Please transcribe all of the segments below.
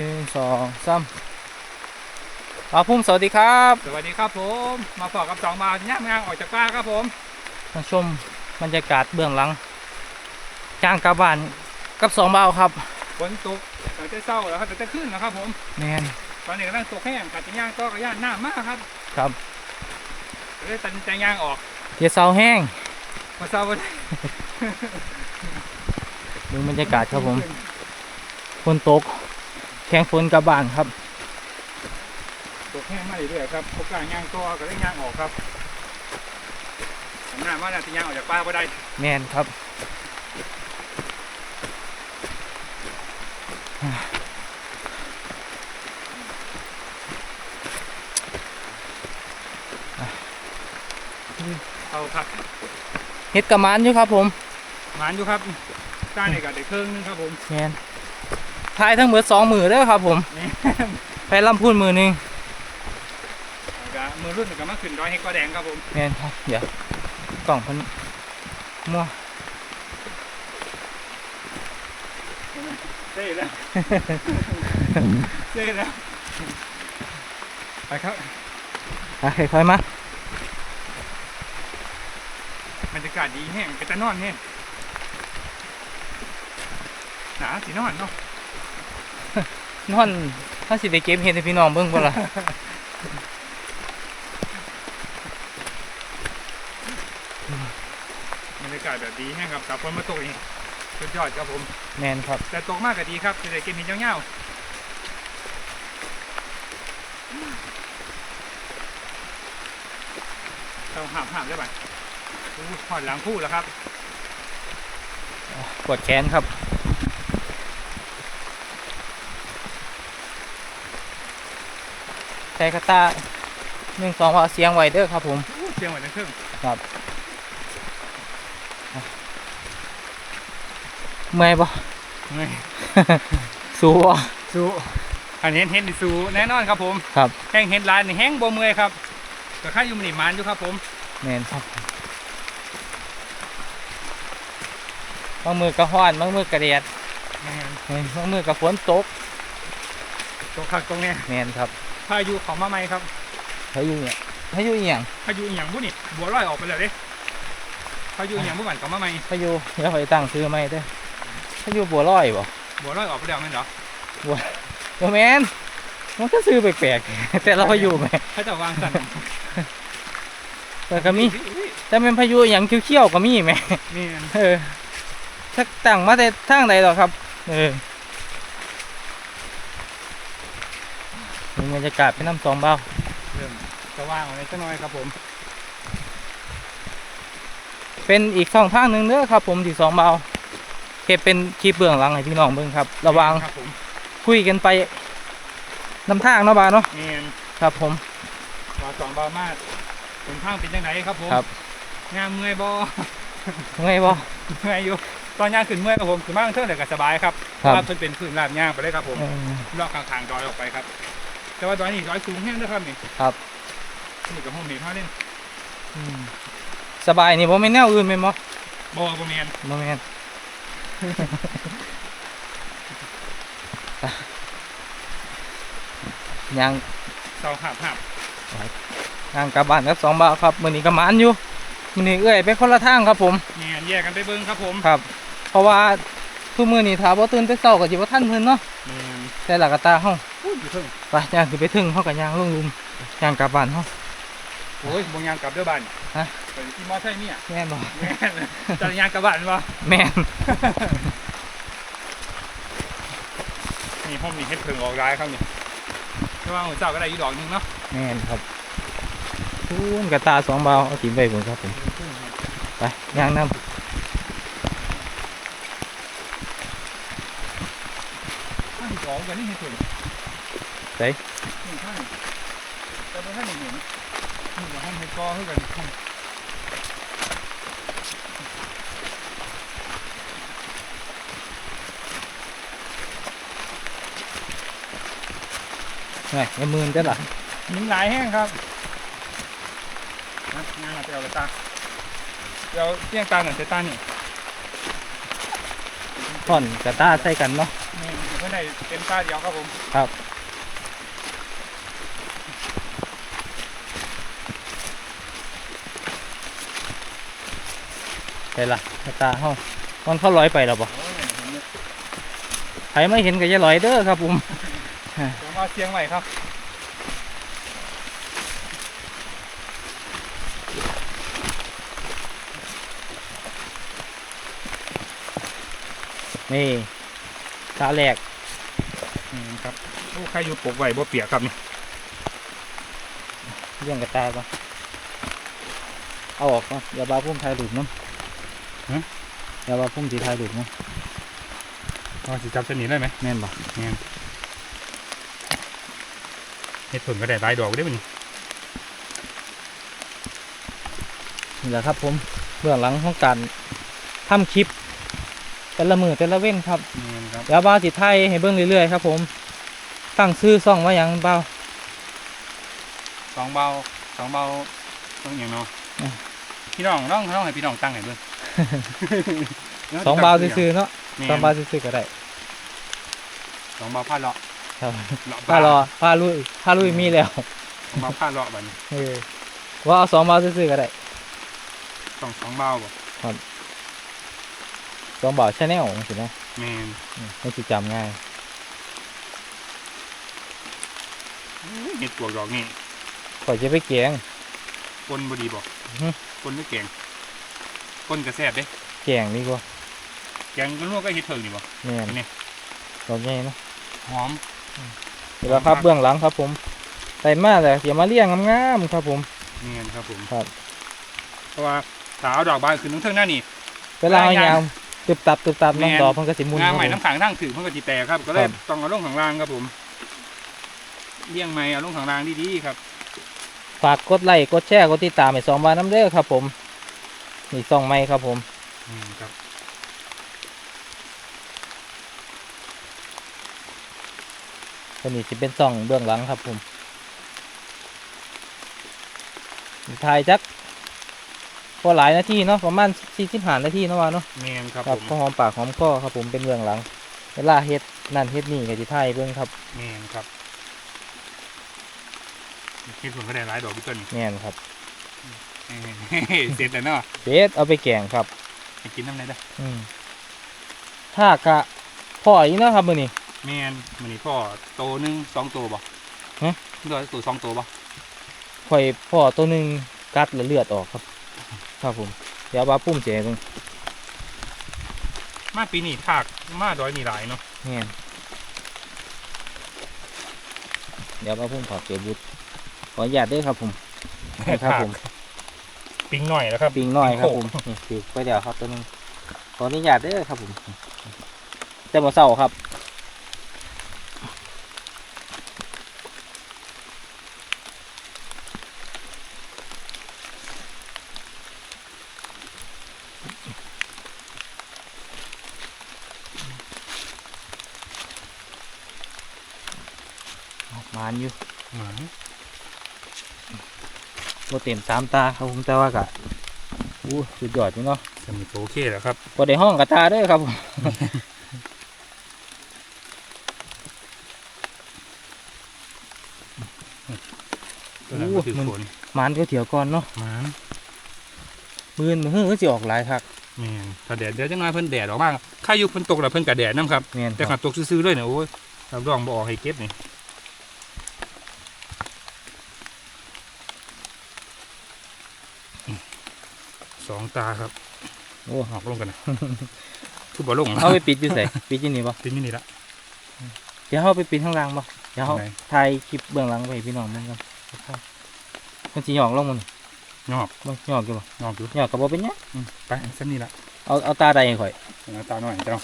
หนึ่งสองสามปาพุ่มสวัสดีครับสวัสดีครับผม มาฝากกับสองมาย่างงานออกจากป่าครับผมมาชมบรรยากาศเบื้องหลังจ้างกลับบ้านกับสองเบาวครับฝนตกตั้งแต่เช้าแล้วครับตั้งแต่ขึ้นนะครับผม แมนตอนนี้กำลังตกแห้งกัดจะย่างต่อกับย่างหน้ามากครับครับเลยตัดสินใจย่างออกเดี๋ยวเสาแห้งมาเช้าวันดูบรรยากาศครับผมฝนตก แข่งฝนกลับบ้านครับตกแห้งมาเรื่อยๆครับพวกการย่างต่อก็ได้ย่างออกครับหน้ามาแล้วจะย่างออกจากป่าก็ได้แมนครับเอาครับเฮ็ดกระมานอยู่ครับผม หมานอยู่ครับใต้เนี่ยก็ได้เครื่องนึงครับผมแมน ทายทั้งหมดสองมือเด้อครับ ผมนี่ไปลำพูนมือหนึงก็มือรุ่นก็มาขึ้นดอยเฮกก็แดงครับผมแมนครับเดี๋ยวกล่องเพันมั่วเซ่แล้วเซ่แล้วไปครับอะค่อยๆมาบรรยากาศดีแห้งเป็นตะนอนแห้งหนาสีนอนเนาะ นอนถ้าสิได้เก็บเห็ดให้พี่น้องเบิ่งบ่ล่ะบรรยากาศแบบดีแห้งครับกับฝนมาตกนี่สุดยอดครับผม แมนครับ แต่ตกมากก็ดีครับจะได้กินหินเงี้ยวๆเราหามหามได้ไหมอู้ถอดหลังคู่แล้วครับ ปวดแขนครับ ส่กระตาหนึ่งสองว่าเสียงไว้เด้อครับผมอู้เสียงไหวทั้งเครื่องเมื่อยบ่เฮ้ยสู้บ่สู้อันนี้เห็นดิสู้แน่นอนครับผม ครับ แห้งเห็นลายนี่แห้งบ่เมื่อยครับก็ค่าอยู่มันนี่มานอยู่ครับผมแมนครับบางมือกระห้อนบางมือกระเดียดแม่นแม่นบางมือกระฝนตกตกคักตรงเนี้ยแมนครับ พายุเของมาใหม่ครับพายุเนี่ยพายุอีหยังพายุอหย่างบุนี่บัวลอยออกไปแล้วเด้พายุอหย่างบุบันเของมาใหม่พายุเดี๋ยวไปตั้งซื้อใหม่เด้อพายุบัวลอยบ่บัวลอยออกไปแล้วแม่นเหรอบ่แมนมันก็ซื้อแปลกๆแต่เราพายุแหมเขาจะวางสั่นแต่ก็มีแต่เป็นพายุอหย่างเขี้ยวๆก็มีแหมนี่นเออสักตั้งมาแต่ทางใดหรอครับ เออ มีบรรยากาศเป็นน้ำสองเบาเริ่มจะว่างอะไรสักหน่อยครับผม เป็นอีกช่องทางหนึ่งเด้อครับ ผมที่สองเบาเก็บเป็นคลิปเบื้องหลังให้พี่น้องเบิ่งครับ ระหวังครับผมคุยกันไปนำทางเนาะบาเนาะนี่นครับผมวาสองบามาดเป็นข้างเป็นยังไงครับผมครับ งามเมื่อยบ่ ไงบ่ เมื่อยอยู่ตอนย่างขึ้นเมื่อยครับผมขึ้นมาเท่าไหร่ก็สบายครับครับ ว่าเพิ่นเป็นพื้นราบย่างไปเลยครับผมเออรอบข้างๆดอยออกไปครับ แต่ว่าดอยนี่ดอยสูงแห้งด้วยครับนี่ครับนี่กับห้องเห็นเขาเล่นอืมสบายนี่บ่แม่นแนวอื่นแม่นบ่บ่บ่แมนบ่แม่นยังเสาหับหับทางกลับบ้านกับสองบ่าวครับมื้อนี้ก็หมานอยู่มื้อนี้เอ้อยไปคนละทางครับผมแมนแยกกันไปเบิ่งครับผมครับ เพราะว่าทุกมื้อนี้ถ้าบ่ตื่นแต่เช้าก็สิบ่ทันเพิ่นเนาะแมนแต่ละกะตาเฮาพูดอยู่เพิ่ง ไปย่างสิไปถึงเฮาก็ย่างลงหลุมย่างกลับบ้านเฮาโอ้ยบงยางกลับเด้อบ้านฮะไปที่มอไซค์เนี่ยแม่นบ่แม่นจะยางกลับบ้านบ่แม่นนี่ห้องนี่เฮ็ดเพิ่งออกร้ายครับนี่แต่ว่าหัวเจ้าก็ได้อยู่ดอกหนึงเนาะแม่นครับทุนกะตาสองบ่าวเอาถิ่มไว้พุ่นครับผมไปย่างนํข้างสองกันนี่เฮ็ด เพิ่งไสนี่ข้างแต่บ่ทันได้เห็นนี่ก็ห้องเฮ็ดกอคือกันห้องไงอย่ามืนเด้อล่ะมีหลายแห้งครับนะงานมาเตียวตาเดี๋ยวเตียงตาหน่อยเตตานี่ท่อนกะตาใส่กันเนาะแม่นเมื่อไหร่เต็มตาเดียวครับผม ครับ ไปละตาเฮามันเข้าร้อยไปแล้วบ่โอ้ยเห็นเนี่ยใครไม่เห็นก็อย่าร้อยเด้อครับผมเดี๋ยวมาเชียงใหม่ครับนี่ตาแรกอืมครับโอ้ใครอยู่ปกไว้บ่เปียกครับนี่เรื่องกระตาก่อนเอาออกก่อนอย่าบาพุ่มถ่ายรูปน้ำ อย่าบาพุ่มสีถ่ายรูปน้เอาสิจับเส้นนี้ได้ไหมำแม่นบ่เฮ็ดผลก็ได้หลายดอกได้บ่นี่นี่แหละครับผมเบื้องหลังของการทำคลิป แต่ละมือแต่ละเว้นครับแม่นครับเดี๋ยวบ้าวสิไทยให้เบิ่งเรื่อยๆครับผมตั้งชื่อซ่องว่าหยังบ้าวสองเบาสองเบาต้องอย่างเนาะอืมพี่น้องน้องน้องให้พี่น้องตั้งให้เบิ่ง สองบ้าวซื่อๆเนาะแม่นสองบ้าวซื่อๆก็ได้สองเบาผ้าเลาะครับเลาะผ้ารอผ้าลุยผ้าลุยมีแล้วสองเบาผ้าเลาะบัดนี้เออว่าเอาสองบ้าวซื่อๆก็ได้สองสองเบาบ่สองบ้าวชาแนลสินะแม่นอืมไม่สิจำง่ายเฮ็ดปวกดอกนี่ข่อยจะไปเกียงปนบ่ดีบ่อือฮึปนไม่แกง ปนกระแซ่บเด้เกียงนี่ก็แกงก็ลวกก็เฮ็ดเถิงนี่บ่แม่นนี่ดอกใหญ่เนาะหอมเดี๋ยวครับเบื้องหลังครับ ผมใส่มาแต่เดี๋ยวมาเลี้ยงงามๆครับ ผมแม่นครับผมครับเพราะว่าถ้าเอาดอกบานขึ้นทั้งเทิงหน้านี่เวลาเอางามยาวตึบตับตึบตับแม่นน้ำดอกมันก็สิมุนงางครับใหม่ผมน้ำขังทั้งถือเพิ่นก็สิแตกครับ ก็เลยครับต้องเอาลงข้างล่างครับผมเลี้ยงใหม่เอาลงข้างล่างดีๆครับ ฝากกดไลค์กดแชร์กดติดตามให้สองบานน้ำเด้อครับ ผม นี่ซองไม้ครับผมอืมครับตัวนี้จะเป็นซองเบื้องหลังครับผมถ่ายจักพอหลายนาทีเนาะประมาณสี่สิบห้านาทีเนาะว่าเนาะแม่นครับครับผมก็หอมปากหอมคอครับผมเป็นเบื้องหลัง เวลาเฮ็ดนั่นเฮ็ดนี่ก็สิถ่ายเบิ่งครับแม่นครับเฮ็ดผลก็ได้หลายดอกพี่ต้นนี่แม่นครับ เอ้ยเสร็จแล้วเนาะเบสเอาไปแกงครับให้กินน้ำไหนได้ออืมถ้ากะพ่ออีกเนาะครับมื้อนี้ แม่นมื้อนี้พ่อโตหนึงสองโตบ่ฮะ ตัวตัวสองโตบ่ข่อยพ่อตัวหนึงกัดแล้วเลือดออกครับ ครับผมเดี๋ยวบาปุ้มเจ๋เบิ่งมาปีนี้ภาคมาดอยนี่หลายเนาะแม่นเดี๋ยวบาปุ้มขอเก็บบุตรขออนุญาตเด้วยครับผม ครับผม ปิงหน่อยแล้วครับปิงน้อยครับโอ้ผมนี่ปิงไปเดี๋ยวครับตัวหนึงขออนุญาตเด้อครับผมแต่บ่เศร้าครับมานอยู่เหมือน บ่เต็มสามตาครับผมแต่ว่ากะอู้สุดยอดอยู่เนาะจะมีโอเคแล้วครับบ่ได้ห้องกระตาเด้อครับผมตัวนั้นโอ้ก็คือมันฝนหมานก็เถียวก่อนเนาะหมันมือนมือก็สิออกหลายคักแม่นถ้าแดดเดี๋ยวจังน้อยเพิ่นแดดออกมาข้าอยู่เพิ่นตกแล้วเพิ่นกะแดดนํครับ แม่นแต่คขัรับบตกซื่อๆเลยเนี่ยโอ้ยรับรองบ่ออกให้เก็บนี่ สองตาครับ โอ้ออกลงกันนะทุบบ่ลงเอาไปปิดอยู่ไสปิดอยู่นี่บ่ติดนี่นี่ละเดี๋ยวเฮาไปปิดข้างล่างบ่เดี๋ยวเฮาไหนถ่ายคลิปเบื้องหลังไว้ให้พี่น้องเบิ่งกันมันสิหยอกลงมันงอกบ่หยอกอยู่บ่งอกอยู่หยอกก็บ่เป็นหยังอืมไปเส้นนี้ละเอาเอาตาใดให้ข่อยเอาตาหน่อยเจ้า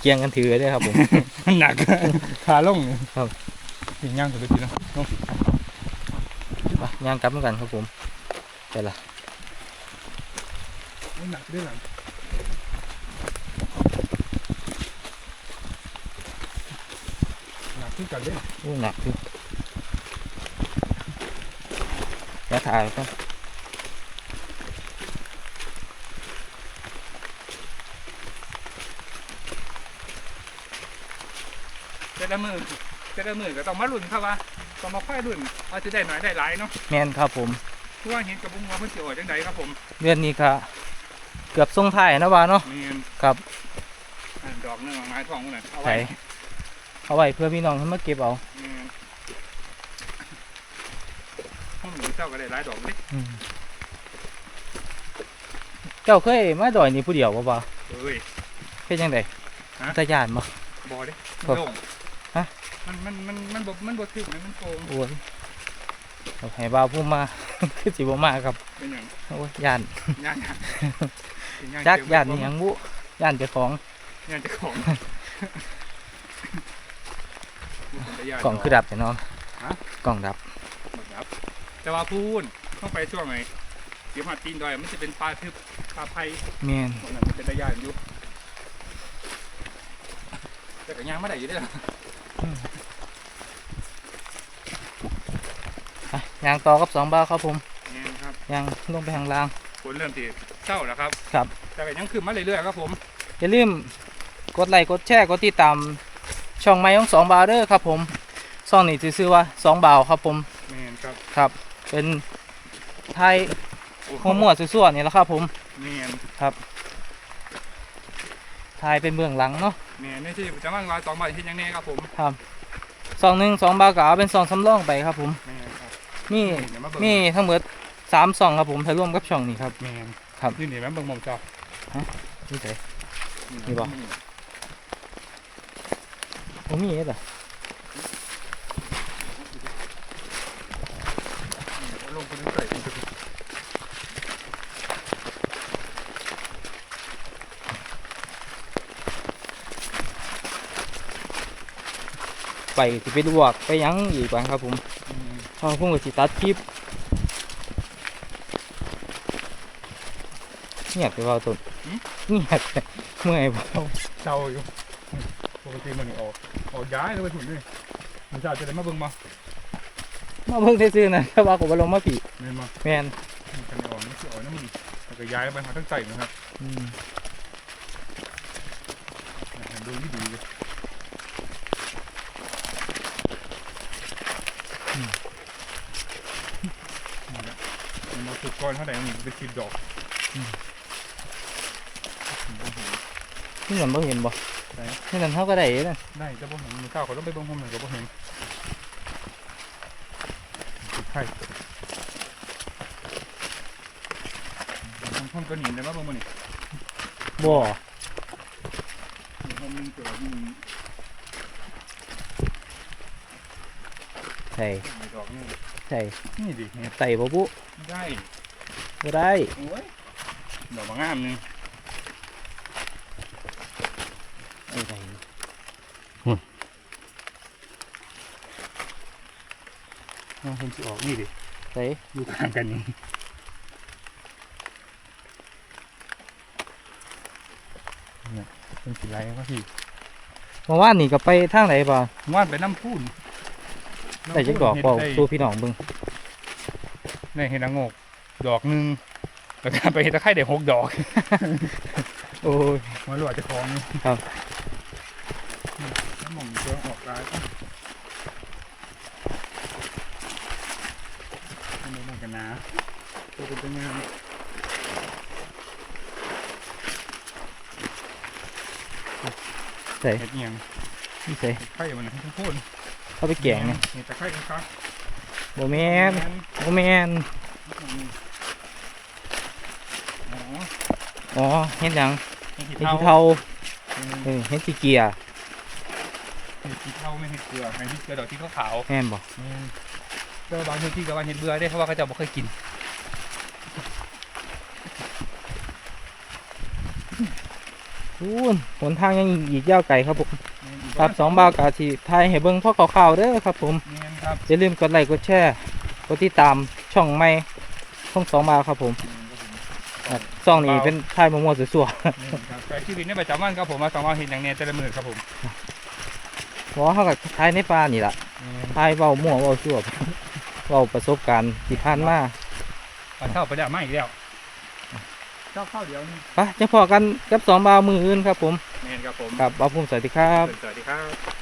เกียงกันถือเด้อครับผมมันหนักขาลงครับสิ่งย่างสุดเลยพี่น้องลงสิไปย่างกลับเหมือนกันครับผม ไปละหนักด้วยหลังหนักขึ้นกันเลยโอ้หนักอยู่เดี๋ยวถ่ายก่อนเจ้ามือเจ้ามือก็ต้องมาลุ้นครับว่าต้องมาค่อยลุ้นว่าจะได้หน่อยได้หลายเนาะแมนครับผม เพราะว่าเห็นกับบุ้งว่าเพิ่นสิออกจังไดครับผมเดือนนี้ก็เกือบส่งท้ายนะว่าเนาะแม่นครับ อันดอกหนึงไม้ทองนั่นเอาใส่ไว้เอาไว้เพื่อพี่น้องให้มาเก็บเอาแม่นห้องหนูเจ้าก็ได้หลายดอกเด้อืมเจ้าเคยมาดอยนี่ผู้เดียวบ่บ่าเอ้ยเป็นยังไงฮะตาย่านบ่ บ่เด้ครับโล่งฮะ มันมันมันมันบ่มันบ่ถึกนะมันโกงโอ้ย เอาให้บ่าวผู้มา คือสิบ่มาครับเป็นหยังโอ้ยย่านย่านเป็นย่านจักเบย่านนี่หยังบุย่านเจ้าของย่านเจ้าของกล่องคือดับแต่เนาะฮะกล่องดับหมดครับ แต่ว่าพูนต้องไปช่วงไหนเดี๋ยวมาตีนดอยมันจะเป็นปลาทึบปลาไผ่แม่นตรงนั้นมันเป็นระยะอยู่แต่ก็ย่างไม่ได้อยู่เด้ออะ ยางต่อกับสองบ่าวครับผมนี่ครับยางลงไปข้างล่าง ฝนเริ่มที่เช้าแล้วครับ ครับ แต่ก็ยังขึ้นมาเรื่อยๆครับผมอย่าลืมกดไลค์กดแชร์กดติดตามช่องใหม่ของสองบาวเดอร์ครับผมช่องนี้จะชื่อว่าสองบาวครับผมนี่ครับครับ เป็นไทยหัวหมวดสั่วๆนี่แหละครับผมนี่ไทยเป็นเบื้องหลังเนาะนี่นี่ที่จะมั่งว่าสองบาทที่ยังแน่ครับผมครับซองหนึ่งสองบาวก็เอาเป็นซองสำรองไปครับผมนี่ค รับมีเดี๋ยวมาเบิ่งมีทั้งหมดสามซองครับผมถ้ารวมกับช่องนี้ครับ แม่นครับ นี่นี่แม่นเบิ่งหมองจอนี่ใจนี่บ่ ผมมีเอสอะเอาลงไปดูใส่อีกทีไปสิไปลวกไปหยังอีกบ้างครับผม อืมพ อพุ่งกับสิตัดคลิปเงียบไปว่าตุนเงียบเมื่อยบ่เจ้าอยู่ปกติมันออกออกย้ายเลยไปถุนนี่มันจะจะได้มาเบิ่งมามาเบิ่งซื่อๆนะแต่ว่าก็บ่ลงมาปีเม่นมาแม่นมันจะออกนี่คือออกน้ำมันแล้วก็ย้ายไปหาทั้งใจนะครับอืมเนี่ยดูนี่ดีเลยนี่แหละมันมาสุกก้ อนเท่าไหร่มันเป็นสิบดอกนี่นั่นบ่เห็นบ่ได้นี่นั่นเฮาก็ได้เด้นะได้จะบ่เห็นมือข้าวเขาต้องไปเบิ่งผมหน่อยก็บ่เห็นใช่ผมก็หนีได้มาเบิ่งบ่นี่บ่ผมนึงตัวนี่ใช่มีดอกนี่ใช่นี่ดิเนี่ยใส่บ่บุได้ บ่ได้โอ้ยดอกบางงามหนึงไม่ได้เอาคนสิออกนี่ดิใส่อยู่ข้างกันนี่เนี่ยเป็นสีไรวะพี่เมื่อวานนี่ก็ไปทางไหนบ่ว่านไปน้ำพูนได้จักดอกบ่ได้สู่พี่น้องเบิ่งได้เห็ดละโงก ดอกหนึ่งแล้วก็ไปเห็ดตะไคร้ได้หกดอก โอ้ยมาหลวดจะคล้องนี่ครับน้ำหม่องเจอออกร้ายไม่ได้กันนะตัวเป็นตัวงามใส่เห็ดเอียงนี่ใส่เห็ดไข่มันทั้งโคนเอาไปแกงเนี่ยเห็ดตะไคร้ครับบ่แม่นบ่แม่น อ๋อ อ๋อเฮ็ดหยังเห็ดเฮ็ดเทาขี้เทาเออเฮ็ดขี้เกียร์เห็ดขี้เทาไม่เห็ดเกลือไม่เห็ดเกลือดอกที่ขาวแม่นบ่ๆก็บางพื้นที่ก็ว่าเห็ดเบื่อได้เพราะว่าเขาจะบ่เคยกินพูนหนทางยังอีกยาวไกลครับผมครับสองบาวกาสิทายให้เบิ่งพ่อข่าวๆเด้อครับผมเนียนครับอย่าลืมกดไลค์กดแชร์กดติดตามช่องใหม่ช่องสองบาวครับผม ครับช่องนี้เป็นทายมัวๆสั่วนี่ครับใช้ชีวิตในประจำวันครับผมมาสองวันเห็นอย่างเนี้ยแต่ละมือครับผมๆเพราะว่าเขากับทายในป่านี่ล่ะทายเว้ามั่วเว้าซั่วเว้าประสบการณ์ที่ผ่านมาปลาเข้าไปแล้วมาอีกแล้วเจ้าข้าวเดียวนี่ไปจะพอกันกับสองบาวมืออื่นครับผมเนียนครับผมกับบาวภูมิสวัสดีครับ สวัสดีครับ